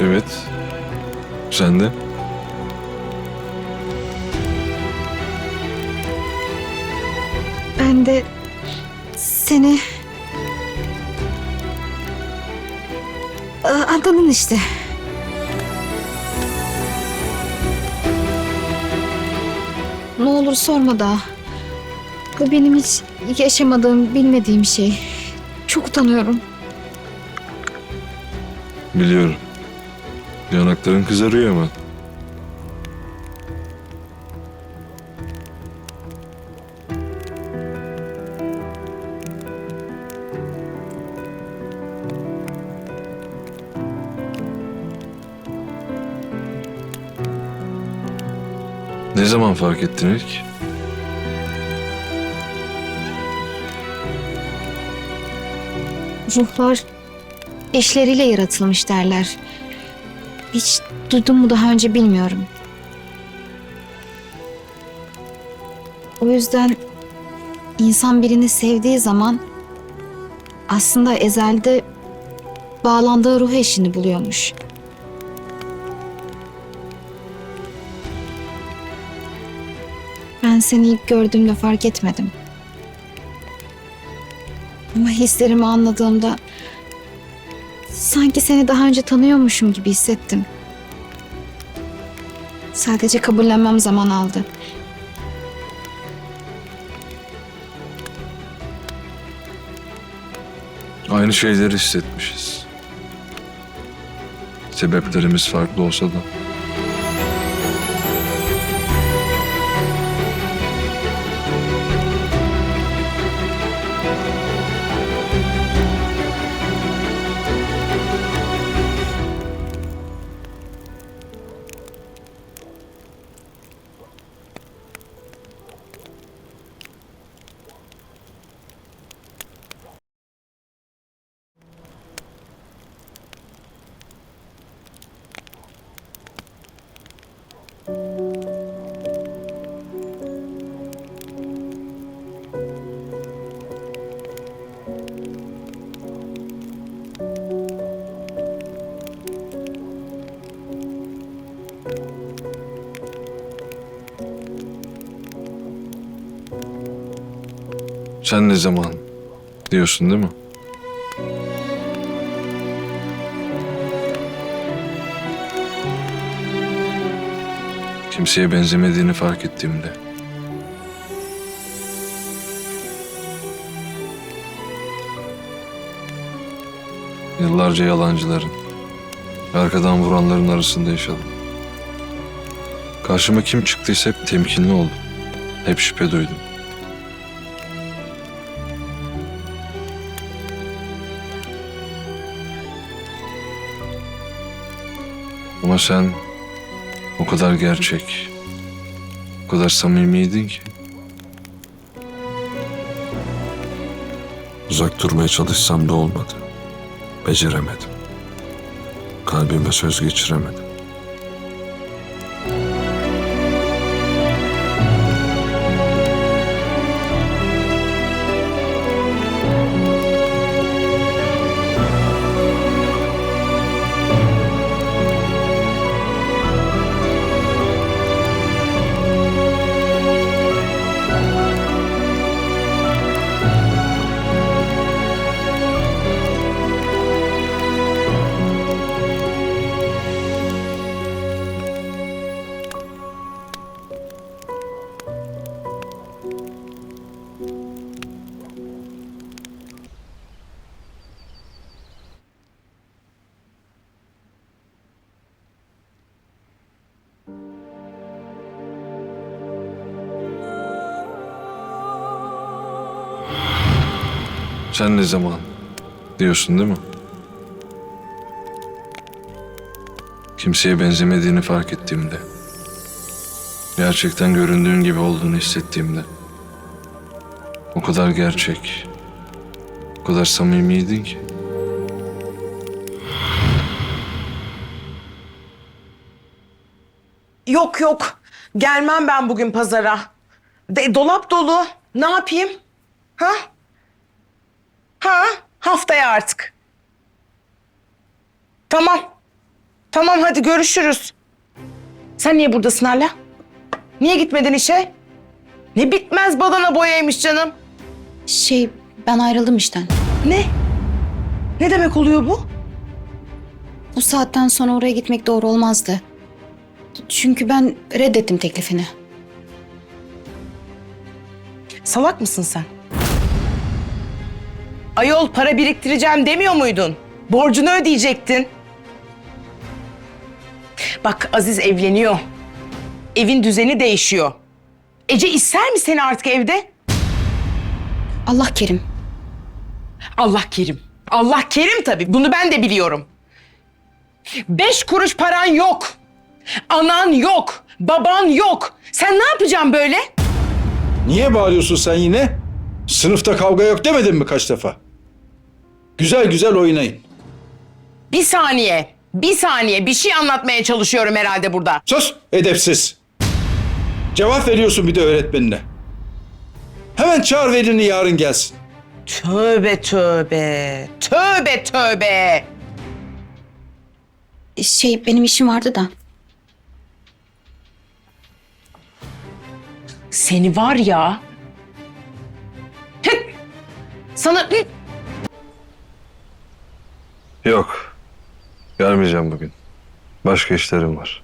Evet. Sen de? Ben de seni... Anladın işte. Ne olur sorma daha. Bu benim hiç yaşamadığım, bilmediğim şey. Çok utanıyorum. Biliyorum. Yanakların kızarıyor ama. Ne zaman fark ettin ilk? Ruhlar eşleriyle yaratılmış derler. Hiç duydun mu daha önce bilmiyorum. O yüzden insan birini sevdiği zaman aslında ezelde bağlandığı ruh eşini buluyormuş. Ben seni ilk gördüğümde fark etmedim. Ama hislerimi anladığımda sanki seni daha önce tanıyormuşum gibi hissettim. Sadece kabullenmem zaman aldı. Aynı şeyleri hissetmişiz. Sebeplerimiz farklı olsa da. Sen ne zaman diyorsun değil mi? Kimseye benzemediğini fark ettiğimde. Yıllarca yalancıların, arkadan vuranların arasında yaşadım. Karşıma kim çıktıysa hep temkinli oldum. Hep şüphe duydum. Ama sen o kadar gerçek, o kadar samimiydin ki. Uzak durmaya çalışsam da olmadı. Beceremedim. Kalbime söz geçiremedim. Sen ne zaman diyorsun değil mi? Kimseye benzemediğini fark ettiğimde. Gerçekten göründüğün gibi olduğunu hissettiğimde. O kadar gerçek, o kadar samimiydin ki. Yok yok. Gelmem ben bugün pazara. De, dolap dolu. Ne yapayım? Ha? Ha? Haftaya artık. Tamam. Tamam hadi görüşürüz. Sen niye buradasın hala? Niye gitmedin işe? Ne bitmez badana boyaymış canım. Şey ben ayrıldım işten. Ne? Ne demek oluyor bu? Bu saatten sonra oraya gitmek doğru olmazdı. Çünkü ben reddettim teklifini. Salak mısın sen? Ayol para biriktireceğim demiyor muydun? Borcunu ödeyecektin. Bak Aziz evleniyor. Evin düzeni değişiyor. Ece ister mi seni artık evde? Allah kerim. Allah kerim. Allah kerim tabii. Bunu ben de biliyorum. Beş kuruş paran yok. Anan yok. Baban yok. Sen ne yapacaksın böyle? Niye bağırıyorsun sen yine? Sınıfta kavga yok demedim mi kaç defa? Güzel güzel oynayın. Bir saniye. Bir saniye. Bir şey anlatmaya çalışıyorum herhalde burada. Sus edepsiz. Cevap veriyorsun bir de öğretmenine. Hemen çağır velini yarın gelsin. Tövbe tövbe. Tövbe tövbe. Şey benim işim vardı da. Seni var ya. Yok. Gelmeyeceğim bugün. Başka işlerim var.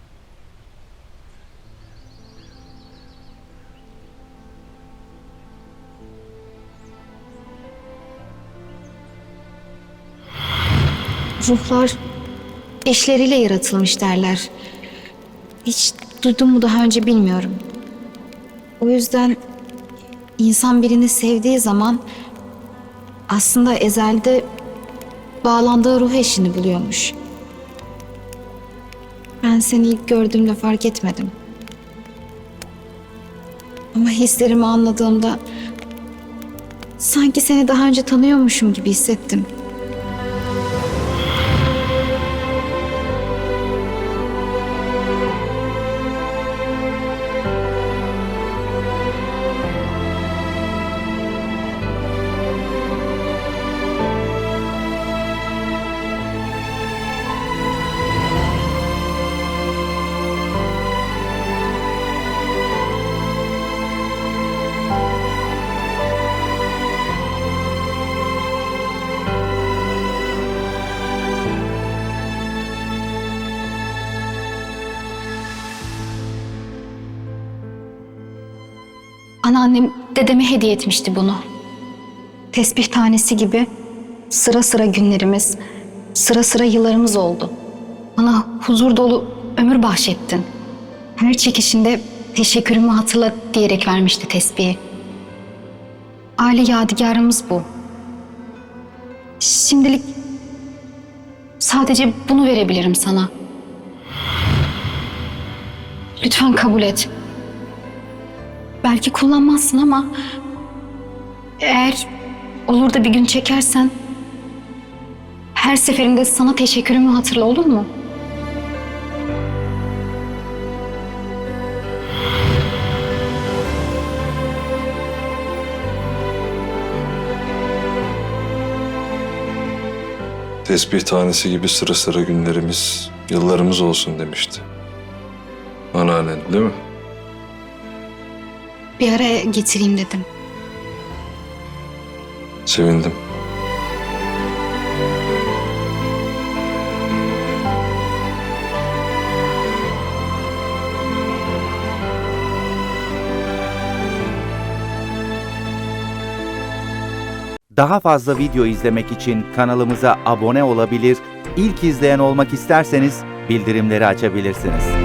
Ruhlar eşleriyle yaratılmış derler. Hiç duydum mu daha önce bilmiyorum. O yüzden insan birini sevdiği zaman aslında ezelde bağlandığı ruh eşini buluyormuş. Ben seni ilk gördüğümde fark etmedim. Ama hislerimi anladığımda sanki seni daha önce tanıyormuşum gibi hissettim. Anneannem dedeme hediye etmişti bunu. Tesbih tanesi gibi sıra sıra günlerimiz, sıra sıra yıllarımız oldu. Bana huzur dolu ömür bahşettin. Her çekişinde teşekkürümü hatırla diyerek vermişti tesbihi. Aile yadigarımız bu. Şimdilik sadece bunu verebilirim sana. Lütfen kabul et. Belki kullanmazsın ama eğer olur da bir gün çekersen her seferinde sana teşekkürümü hatırla olur mu? Tesbih tanesi gibi sıra sıra günlerimiz, yıllarımız olsun demişti. Anneannen değil mi? Bir araya getireyim dedim. Sevindim. Daha fazla video izlemek için kanalımıza abone olabilir, ilk izleyen olmak isterseniz bildirimleri açabilirsiniz.